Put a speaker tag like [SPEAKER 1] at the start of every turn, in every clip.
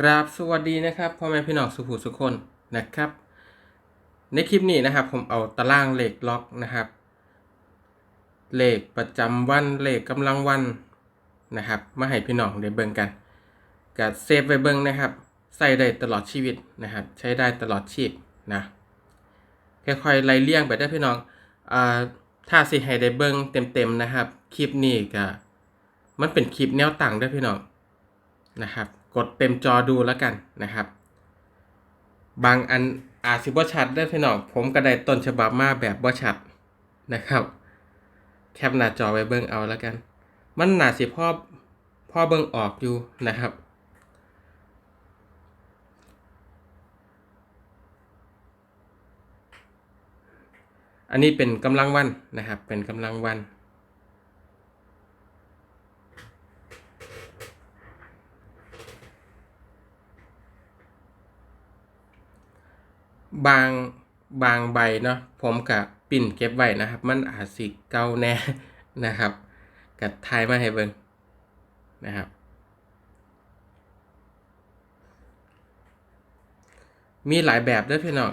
[SPEAKER 1] กราบสวัสดีนะครับพ่อแม่พี่น้องสุภูสุคนนะครับ ในคลิปนี้นะครับ ผมเอาตารางเลขล็อกนะครับ เลขประจำวันเลขกำลังวันนะครับ มาให้พี่น้องได้เบิ่งกันกับเซฟไว้เบิ่งนะครับ ใส่ได้ตลอดชีวิตนะครับ ใช้ได้ตลอดชีพนะค่อยๆไล่เลี่ยงไปได้พี่น้องอ่าถ้าสิให้ได้เบิ่งเต็มๆนะครับ คลิปนี้ก็มันเป็นคลิปแนวตั้งเด้พี่น้องนะครับ กดเต็มจอดูแล้วกันนะครับ บางอันอาจสิบ่ชัดได้พี่น้องผมก็ได้ต้นฉบับมาแบบบ่ชัดนะครับ แคปหน้าจอไว้เบิ่งเอาแล้วกัน มันหนาสิพ่อพ่อเบิ่งออกอยู่นะครับอันนี้เป็นกำลังวันนะครับ เป็นกำลังวัน บางบางใบเนาะผมกับปิ่นเก็บไว้นะครับ มันอาจสิเก่าแน่นะครับกับทายมาให้เบิ่งนะครับ มีหลายแบบด้วยพี่น้อง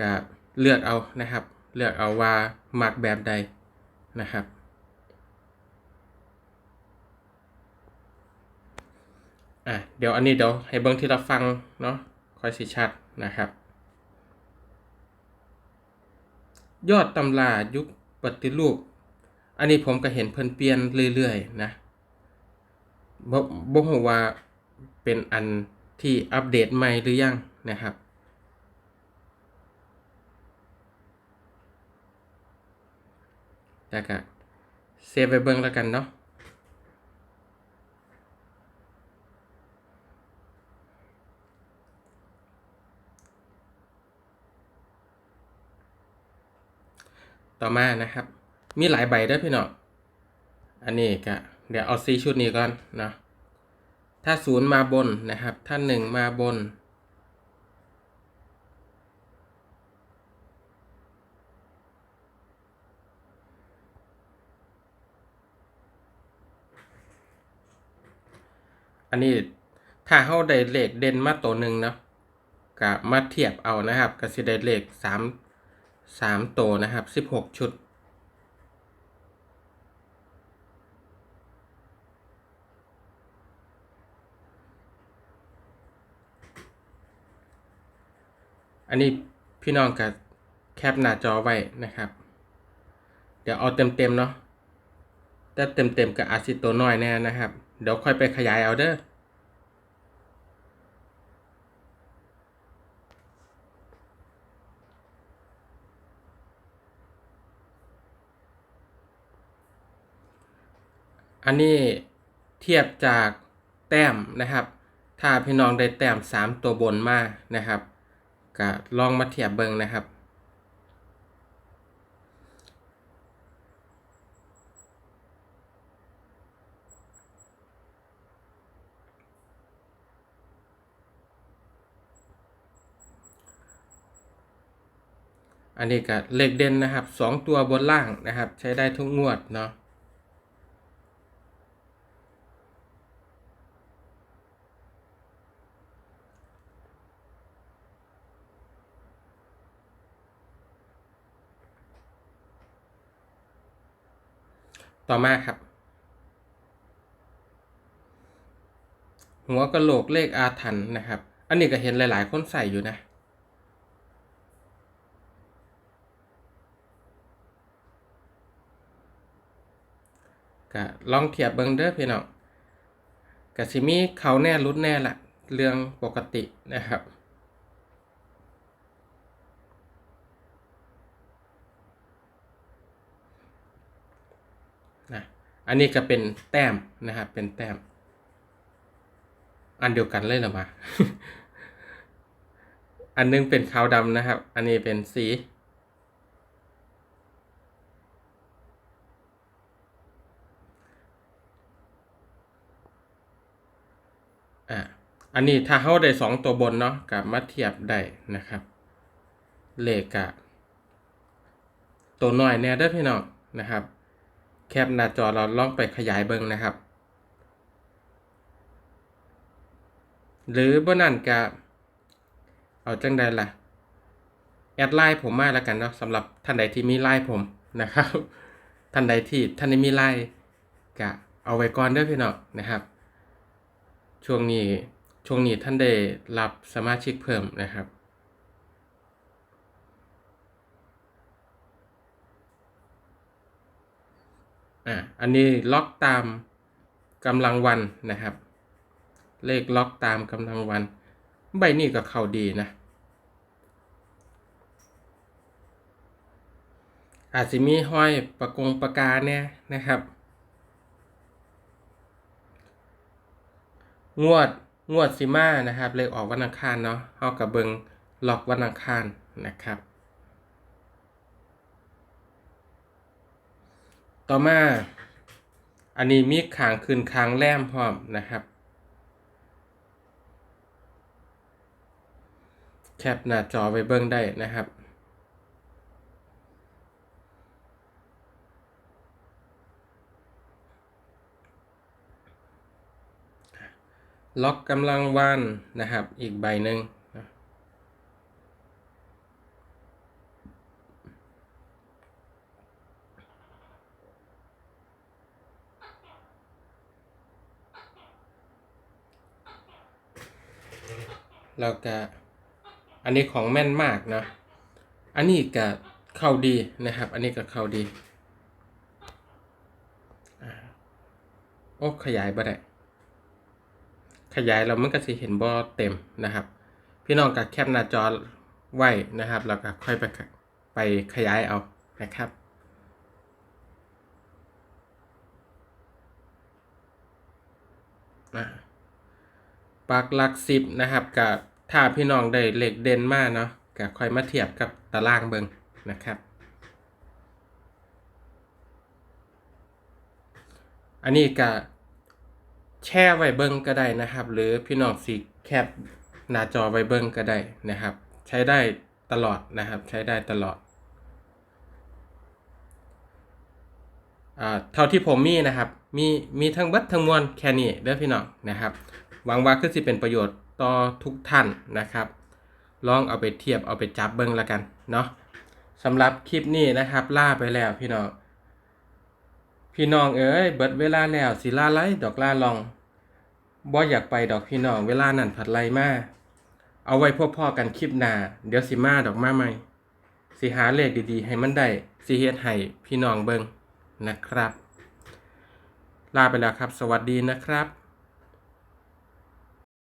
[SPEAKER 1] กับเลือกเอานะครับ เลือกเอาว่ามักแบบใดนะครับ อะเดี๋ยวอันนี้เดี๋ยวให้เบิ่งที่เราฟังเนาะค่อยสิชัดนะครับ ยอดตำรายุคปฏิรูป อันนี้ผมก็เห็นเพิ่นเปลี่ยนเรื่อยๆนะบ่บ่ฮู้ว่าเป็นอันที่อัปเดตใหม่หรือยังนะครับ แล้วก็เซฟไว้เบิ่งแล้วกันเนาะ ต่อมานะครับ มีหลายใบด้วยพี่น้องอันนี้ก็เดี๋ยวเอาซีชุดนี้ก่อนนะถ้าศูนย์มาบนนะครับ ถ้าหนึ่งมาบน อันนี้ถ้าเฮาได้เลขเด่นมาตัวหนึ่งเนาะก็มาเทียบเอานะครับก็สิได้เลขสาม สามตัวนะครับสิบหกชุด อันนี้พี่น้องกับแคปหน้าจอไว้นะครับ เดี๋ยวเอาเต็มๆเนาะแต่เต็มๆกับอาซิตัวน้อยแน่นะครับ เดี๋ยวค่อยไปขยายเอาเด้อ อันนี้เทียบจากแต้มนะครับ ถ้าพี่น้องได้แต้ม 3 ตัวบนมานะครับก็ลองมาเทียบเบิ่งนะครับ อันนี้ก็เลขเด่นนะครับ 2 ตัวบนล่างนะครับ ใช้ได้ทุกงวดเนาะ ต่อมาครับ หัวกะโหลกเลขอาถรรพ์นะครับ อันนี้ก็เห็นหลาย ๆ คนใส่อยู่นะ ก็ลองเทียบเบิ่งเด้อพี่น้องก็สิมีเขาแน่รุดแน่ละเรื่องปกตินะครับ นะ อันนี้ก็เป็นแต้มนะครับ เป็นแต้ม อันเดียวกันเลยหรือมา อันนึงเป็นขาวดำนะครับ อันนี้เป็นสี อะอันนี้ถ้าเขาได้สองตัวบนเนาะกับมาเทียบได้นะครับ เลขกับตัวน้อยแน่เด้พี่น้องนะครับ แคปหน้าจอเราลองไปขยายเบิ่งนะครับ หรือบ่นั่นก็เอาจังใดล่ะ แอดไลน์ผมมาแล้วกันเนาะสำหรับท่านใดที่มีไลน์ผมนะครับ ท่านใดที่ท่านได้มีไลน์ก็เอาไว้ก่อนเด้อพี่น้องนะครับ ช่วงนี้ช่วงนี้ท่านได้รับสมาชิกเพิ่มนะครับ อะอันนี้ล็อกตามกำลังวันนะครับ เลขล็อกตามกำลังวัน ใบนี้ก็เข้าดีนะ อาจจะมีห้อยประกงประกาเนี่ยนะครับ งวดงวดซิมานะครับ เลขออกวันอังคารเนาะเฮากับเบิงล็อกวันอังคารนะครับ ต่อมา อันนี้มีขางขึ้นคางแลมพร้อมนะครับ แคปหน้าจอไว้เบิ่งได้นะครับล็อกกำลังวันนะครับ อีกใบหนึ่ง แล้วก็อันนี้ของแม่นมากนะอันนี้ก็เข้าดีนะครับ อันนี้ก็เข้าดีอ่าโอ้ขยายบ่ได้ขยายเรามันก็สิเห็นบ่เต็มนะครับ พี่น้องก็แคปหน้าจอไว้นะครับ แล้วก็ค่อยไปไปขยายเอานะครับ ปักหลักสิบนะครับกับถ้าพี่น้องได้เหลขเด่นมากเนาะก็ค่อยมาเทียบกับตารางเบิงนะครับ อันนี้ก็แช่ไว้เบิ้งก็ได้นะครับ หรือพี่น้องสิแคปหน้าจอไว้เบิ้งก็ได้นะครับ ใช้ได้ตลอดนะครับ ใช้ได้ตลอดอ่าเท่าที่ผมมีนะครับ มีมีทั้งเบิดทั้งมวลแค่นี้เด้อพี่น้องนะครับ หวังว่าคือสิเป็นประโยชน์ต่อทุกท่านนะครับ ลองเอาไปเทียบเอาไปจับเบิ้งแล้วกันเนาะสำหรับคลิปนี้นะครับล่าไปแล้วพี่น้องพี่น้องเอ้ยเบิดเวลาแล้วสิลาไลดอกลาลองบ่อยากไปดอกพี่น้องเวลานั่นผัดไลมาเอาไว้พบพ่อกันคลิปหน้าเดี๋ยวสิมาดอกมาใหม่สิหาเลขดีๆ ให้มันได้สิเฮ็ดให้พี่น้องเบิ่งนะครับ ลาไปแล้วครับ สวัสดีนะครับ